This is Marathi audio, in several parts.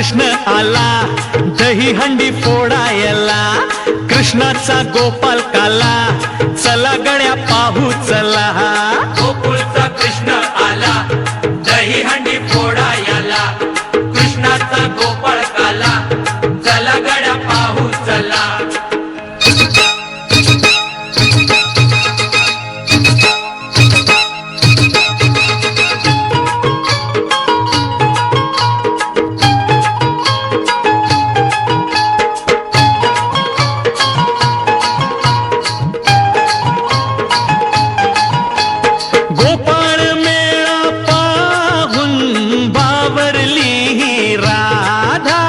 कृष्ण आला दही हंडी फोडायला. कृष्णाचा गोपाल काला चला गड्या पाहू चला. गोकुळचा कृष्ण आला दही हंडी फोडायला. कृष्णाचा गोपाल गोपाळ मेळा पाहून बावरली ही राधा.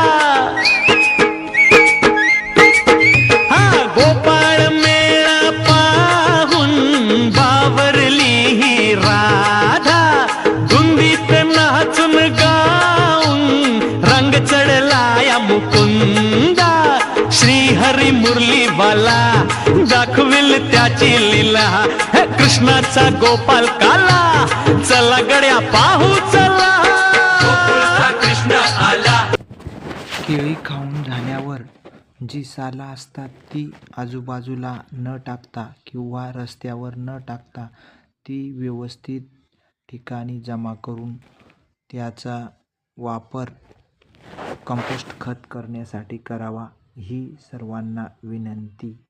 हा गोपाळ मेळा पाहून बावरली ही राधा. धुंदीत नाचून गाऊन रंग चढला श्रीहरी मुरलीवाला दाखविल त्याची लीला. हे कृष्णाचा गोपाल काला चला गड्या पाहू चला. कृष्ण आला. केळी खाऊन झाल्यावर जी सालं असतात ती आजूबाजूला न टाकता किंवा रस्त्यावर न टाकता ती व्यवस्थित ठिकाणी जमा करून त्याचा वापर कंपोस्ट खत करण्यासाठी करावा. ही सर्वांना विनंती.